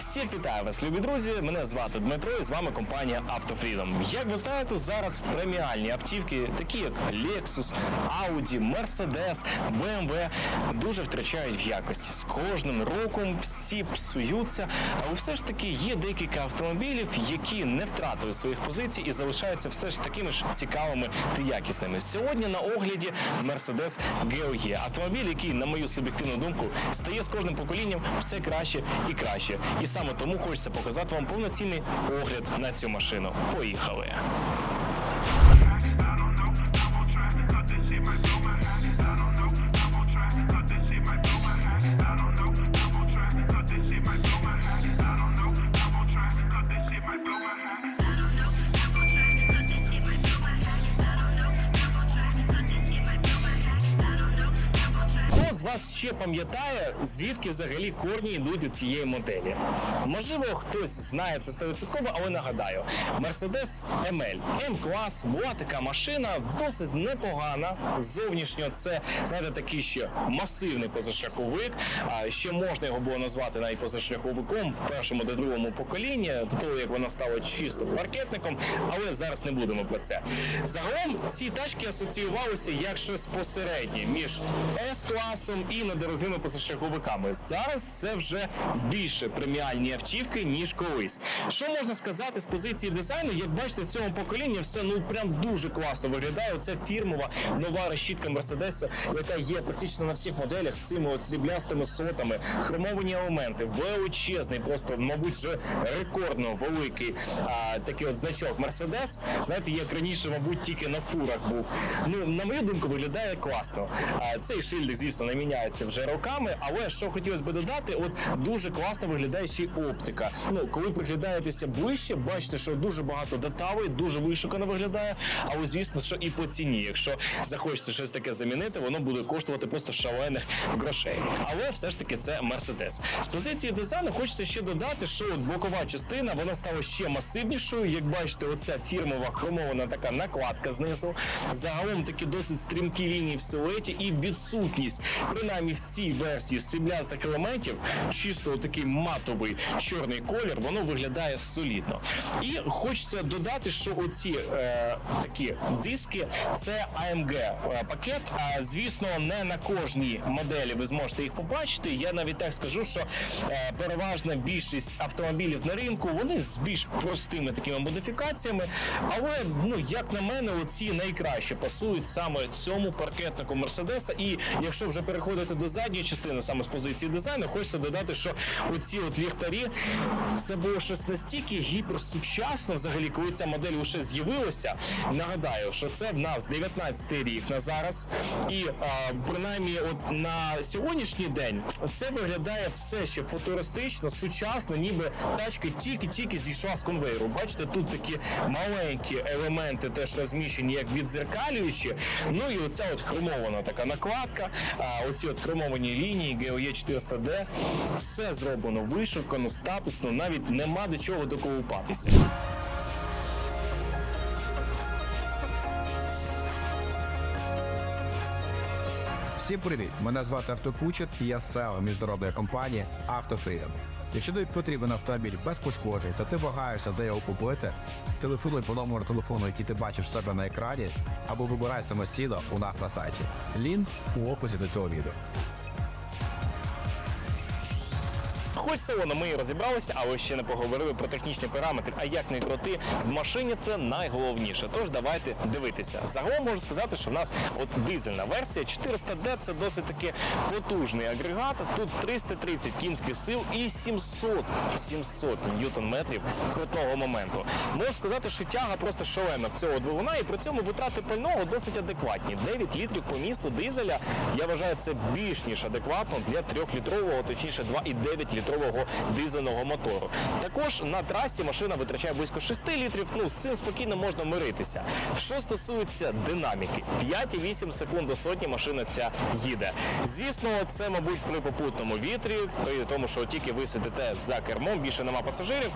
Всіх вітаю вас, любі друзі. Мене звати Дмитро і з вами компанія Автофрідом. Як ви знаєте, зараз преміальні автівки, такі як Lexus, Audi, Mercedes, BMW, дуже втрачають в якості. З кожним роком всі псуються, але все ж таки є декілька автомобілів, які не втратили своїх позицій і залишаються все ж такими ж цікавими та якісними. Сьогодні на огляді Mercedes GLE. Автомобіль, який, на мою суб'єктивну думку, стає з кожним поколінням все краще і краще. І саме тому хочеться показати вам повноцінний огляд на цю машину. Поїхали! Вас ще пам'ятає, звідки взагалі корні йдуть у цієї моделі? Можливо, хтось знає це 100%, але нагадаю: Mercedes ML М-клас була така машина, досить непогана. Зовнішньо це знаєте такий ще масивний позашляховик. Ще можна його було назвати навіть позашляховиком в першому та другому поколінні, до того як вона стала чисто паркетником, але зараз не будемо про це. Загалом ці тачки асоціювалися як щось посереднє між С-класом і недорогими позашляховиками. Зараз це вже більше преміальні автівки, ніж колись. Що можна сказати з позиції дизайну? Як бачите, в цьому поколінні все ну прям дуже класно виглядає. Оця фірмова нова решітка Мерседеса, яка є практично на всіх моделях з цими сріблястими сотами, хромовані елементи, величезний, просто, мабуть, вже рекордно великий а, такий от значок Мерседес. Знаєте, як раніше, мабуть, тільки на фурах був. Ну, на мою думку, виглядає класно. А, цей шильдик, звісно, на не міняється вже роками, але що хотілося би додати, от дуже класно виглядає ще й оптика. Ну, коли приглядаєтеся ближче, бачите, що дуже багато деталей, дуже вишукано виглядає. Але звісно, що і по ціні, якщо захочеться щось таке замінити, воно буде коштувати просто шалених грошей. Але все ж таки це Мерседес. З позиції дизайну хочеться ще додати, що от бокова частина вона стала ще масивнішою. Як бачите, оця фірмова хромована така накладка знизу. Загалом такі досить стрімкі лінії в силуеті і відсутність, принаймні в цій версії сріблястих елементів, чисто такий матовий чорний колір, воно виглядає солідно. І хочеться додати, що оці е, такі диски це AMG е, пакет. А звісно, не на кожній моделі ви зможете їх побачити. Я навіть так скажу, що е, переважна більшість автомобілів на ринку вони з більш простими такими модифікаціями. Але ну як на мене, оці найкраще пасують саме цьому паркетнику Мерседеса. І якщо вже переходити до задньої частини, саме з позиції дизайну, хочеться додати, що оці от ліхтарі це було щось настільки гіперсучасно, взагалі, коли ця модель лише з'явилася. Нагадаю, що це в нас 19-й рік на зараз, і а, принаймні, от на сьогоднішній день це виглядає все ще футуристично, сучасно, ніби тачка тільки-тільки зійшла з конвейеру. Бачите, тут такі маленькі елементи теж розміщені, як відзеркалюючі. Ну і оця от хромована така накладка, а, оці от хромовані лінії GLE 400D. Все зроблено вишукано, статусно, навіть нема до чого доколупатися. Всім привіт! Мене звати Артур Кучет і я SEO міжнародної компанії AutoFreedom. Якщо тобі потрібен автомобіль без пошкоджень, та ти вагаєшся, де його купити, телефонуй по номеру телефону, який ти бачиш в себе на екрані, або вибирай самостійно у нас на сайті. Лінк у описі до цього відео. Хоч салону ми і розібралися, але ще не поговорили про технічні параметри. А як не крути, в машині це найголовніше. Тож давайте дивитися. Загалом можу сказати, що в нас от дизельна версія 400D це досить таки потужний агрегат. Тут 330 кінських сил і 700 700 ньютон-метрів крутного моменту. Можу сказати, що тяга просто шалена в цього двигуна, і при цьому витрати пального досить адекватні. 9 літрів по місту дизеля. Я вважаю, це більш ніж адекватно для 3-літрового, точніше 2,9 літрового дизельного мотору. Також на трасі машина витрачає близько 6 літрів. Ну з цим спокійно можна миритися. Що стосується динаміки, 5,8 секунд до сотні машина ця їде. Звісно, це, мабуть, при попутному вітрі, при тому, що тільки ви сидите за кермом, більше нема пасажирів.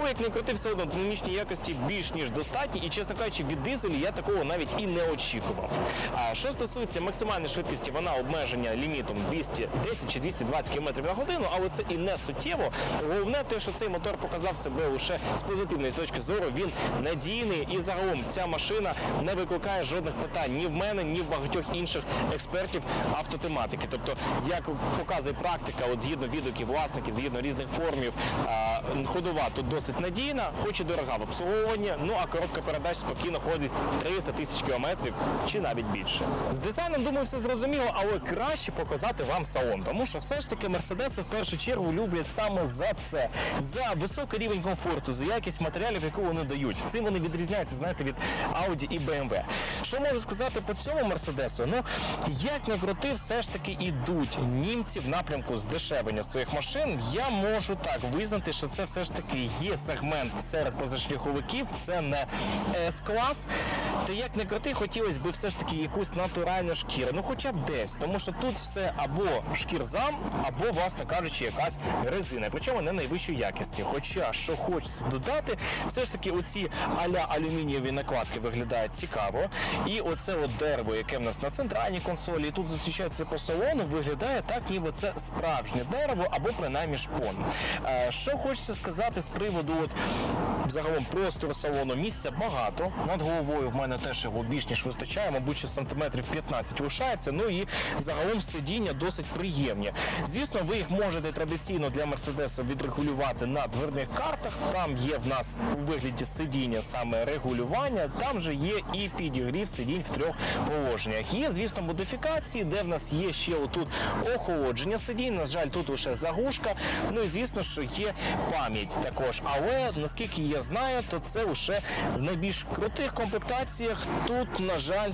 Але як не крути, все одно динамічні якості більш ніж достатні. І чесно кажучи, від дизелі я такого навіть і не очікував. А що стосується максимальної швидкості, вона обмеження лімітом 210 чи 220 км на годину, але це і не суттєво. Головне те, що цей мотор показав себе лише з позитивної точки зору. Він надійний і загалом ця машина не викликає жодних питань ні в мене, ні в багатьох інших експертів автотематики. Тобто, як показує практика, от згідно відгуків власників, згідно різних формів, ходова тут досить надійна, хоч і дорога в обслуговуванні. Ну а коротка передач спокійно ходить 300 тисяч кілометрів чи навіть більше. З дизайном думаю, все зрозуміло, але краще показати вам салон, тому що все ж таки мерседеси в першу чергу люблять саме за це, за високий рівень комфорту, за якість матеріалів, яку вони дають. Цим вони відрізняються, знаєте, від Audi і BMW. Що можу сказати по цьому мерседесу? Ну як не крути, все ж таки ідуть німці в напрямку здешевлення своїх машин. Я можу так визнати, що це все ж таки є сегмент серед позашляховиків. Це не С-клас. Та як не крути, хотілося б все ж таки якусь натуральну шкіру. Ну хоча б десь, тому що тут все або шкірзам, або, власне кажучи, якась резина. Причому не найвищої якості. Хоча що хочеться додати, все ж таки оці аля алюмінієві накладки виглядають цікаво. І оце от дерево, яке в нас на центральній консолі, і тут зустрічається по салону, виглядає так, ніби це справжнє дерево або принаймні шпон. Е, Що хочеться сказати з приводу от загалом простору салону місця багато. Над головою в мене теж його більш ніж вистачає, мабуть, ще сантиметрів 15 лишається. Ну і загалом сидіння досить приємні. Звісно, ви їх можете традиційно для мерседеса відрегулювати на дверних картах. Там є в нас у вигляді сидіння саме регулювання. Там же є і підігрів сидінь в трьох положеннях. Є, звісно, модифікації, де в нас є ще отут охолодження сидінь. На жаль, тут лише заглушка. Ну і звісно, що є пам'ять також. Але наскільки я знаю, то це лише в найбільш крутих комплектаціях. Тут, на жаль,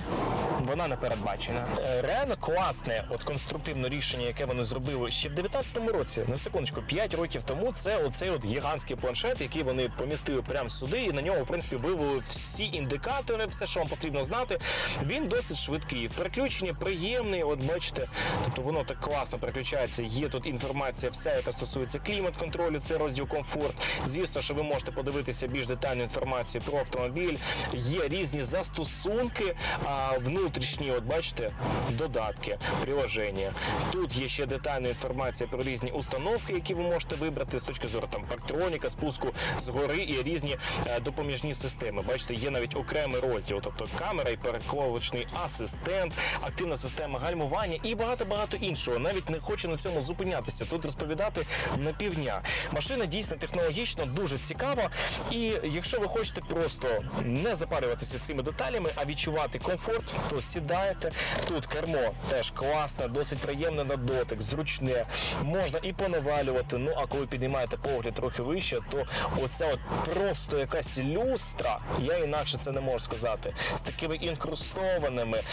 вона не передбачена. Е, Реально класне от конструктивне рішення, яке вони зробили ще в 19-му році. На секундочку, 5 років тому. Це оцей от гігантський планшет, який вони помістили прямо сюди, і на нього, в принципі, вивели всі індикатори, все, що вам потрібно знати. Він досить швидкий. В переключенні приємний. От бачите, тобто воно так класно переключається. Є тут інформація, вся, яка стосується клімат-контролю, це розділ комфорт. Звісно, що ви можете подивитися більш детальну інформацію про автомобіль. Є різні застосунки, а внутрішні, от бачите, додатки, приложення. Тут є ще детальна інформація про різні установки, які ви можете вибрати з точки зору там парктроніка, спуску згори і різні е, допоміжні системи. Бачите, є навіть окремий розділ, тобто камера і перековочний асистент, активна система гальмування і багато багато іншого. Навіть не хочу на цьому зупинятися. Тут розповідати на півдня. Машина дійсно технологічно дуже цікава. І якщо ви хочете просто не запарюватися цими деталями, а відчувати комфорт, то сідаєте. Тут кермо теж класне, досить приємне на дотик, зручне. Можна і понавалювати. Ну а коли піднімаєте погляд трохи вище, то оця от просто якась люстра, я інакше це не можу сказати, з такими інкрустованими,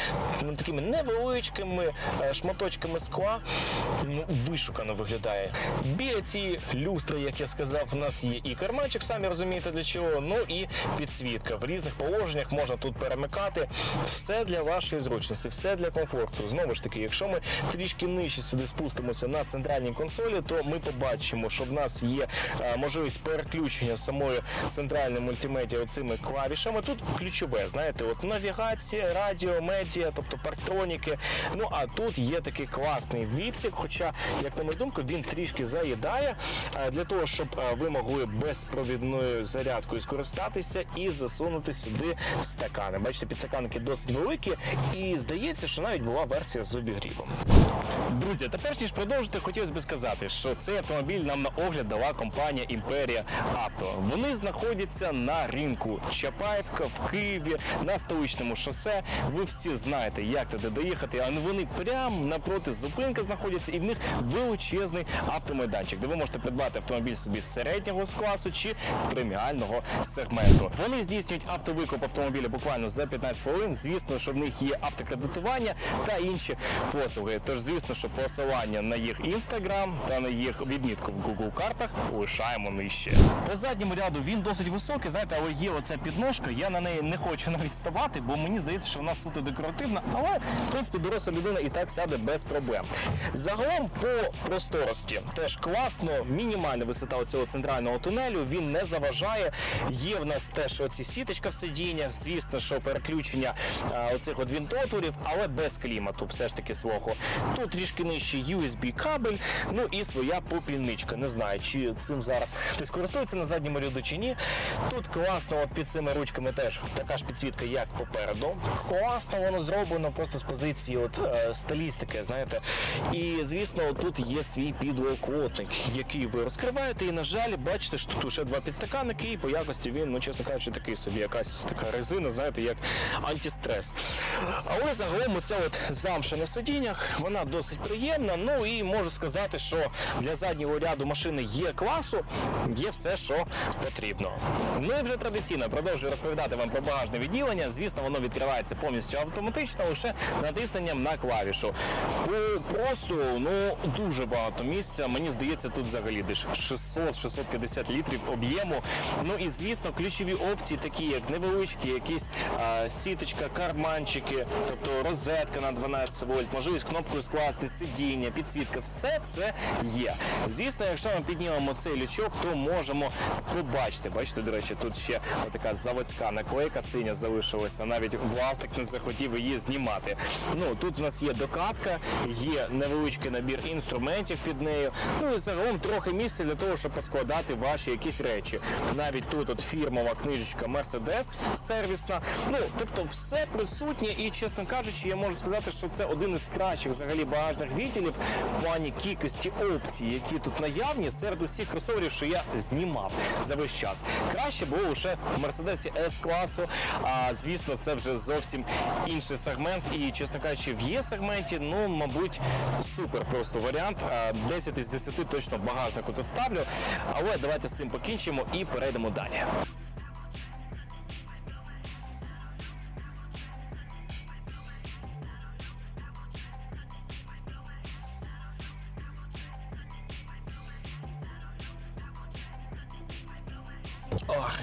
ну, такими невеличкими е, шматочками скла. Ну, вишукано виглядає. Біля цієї люстри, як я сказав, в нас є і карманчик, самі розумієте для чого. Ну і підсвітка. В різних положеннях можна тут перемикати. Все для вашої зручності, все для комфорту. Знову ж таки, якщо ми трішки нижче сюди спустимося на центральній консолі, то ми побачимо, що в нас є е, можливість переключення самої центральної мультимедіа цими клавішами. Тут ключове, знаєте, от навігація, радіо, медіа, тобто парктроніки. Ну а тут є такий класний відсік, хоча, як на мою думку, він трішки заїдає е, для того, щоб е, ви могли безпровідною зарядкою скористатися і засунути сюди стакани. Бачите, підстаканники досить великі, і здається, що навіть була версія з обігрівом. Друзі, тепер ніж продовжити, хотілося б сказати, що цей автомобіль нам на огляд дала компанія Імперія Авто. Вони знаходяться на ринку Чапаєвка в Києві на столичному шосе. Ви всі знаєте, як туди доїхати. А вони прямо напроти зупинки знаходяться, і в них величезний автомайданчик, де ви можете придбати автомобіль собі середнього класу чи преміального сегменту. Вони здійснюють автовикуп автомобіля буквально за 15 хвилин. Звісно, що в них є автокредитування та інші послуги. Тож, звісно, що посилання на їх інстаграм та на їх відмітку в Google картах лишаємо нижче. По задньому ряду він досить високий, знаєте, але є оця підножка. Я на неї не хочу навіть ставати, бо мені здається, що вона суто декоративна, але в принципі доросла людина і так сяде без проблем. Загалом по просторості теж класно, мінімальна висота оцього центрального тунелю. Він не заважає. Є в нас теж оці сіточка в сидіннях, звісно, що переключення а, оцих от вінтотворів, але без клімату, все ж таки свого. Тут трішки нижче USB кабель, ну і своя попільничка. Не знаю, чи цим зараз хтось користується на задньому ряду чи ні. Тут класно, от під цими ручками теж така ж підсвітка, як попереду. Класно воно зроблено просто з позиції от, е, стилістики, знаєте. І звісно, тут є свій підлокотник, який ви розкриваєте. І, на жаль, бачите, що тут ще два підстаканники, і по якості він, ну чесно кажучи, такий собі якась така резина, знаєте, як антистрес. Але загалом оця от замша на сидіннях, вона досить приємна. Ну і можу сказати, що для заднього ряду машини є класу, є все, що потрібно. Ну і вже традиційно продовжую розповідати вам про багажне відділення. Звісно, воно відкривається повністю автоматично, лише натисненням на клавішу. По просто ну дуже багато місця. Мені здається, тут взагалі десь 600-650 літрів об'єму. Ну і звісно, ключові опції, такі як невеличкі, якісь а, сіточка, карманчики, тобто розетка на 12 вольт, можливість кнопкою скласти сидіння, підсвітка, все це є. Звісно, якщо ми піднімемо цей лючок, то можемо побачити. Бачите, до речі, тут ще така заводська наклейка синя залишилася. Навіть власник не захотів її знімати. Ну тут в нас є докатка, є невеличкий набір інструментів під нею. Ну і загалом трохи місця для того, щоб поскладати ваші якісь речі. Навіть тут от фірмова книжечка Mercedes сервісна. Ну тобто, все присутнє, і чесно кажучи, я можу сказати, що це один із кращих взагалі багажних відділів в плані кількості опцій, які тут наявні серед усіх кросоверів, що я знімав за весь час. Краще було лише в Мерседесі с класу. А звісно, це вже зовсім інший сегмент. І чесно кажучи, в є сегменті, ну мабуть, супер просто варіант. А, 10 із 10 точно багажнику тут ставлю. Але давайте з цим покінчимо і перейдемо далі.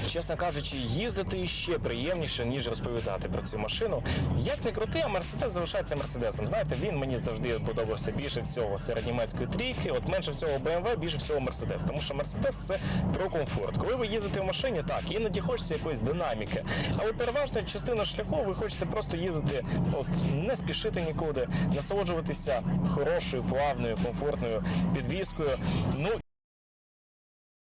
Чесно кажучи, їздити ще приємніше, ніж розповідати про цю машину. Як не крути, а Мерседес залишається мерседесом. Знаєте, він мені завжди подобався більше всього серед німецької трійки. От менше всього BMW, більше всього Мерседес. Тому що Мерседес це про комфорт. Коли ви їздите в машині, так іноді хочеться якоїсь динаміки, але переважна частина шляху ви хочете просто їздити, от не спішити нікуди, насолоджуватися хорошою, плавною, комфортною підвіскою. Ну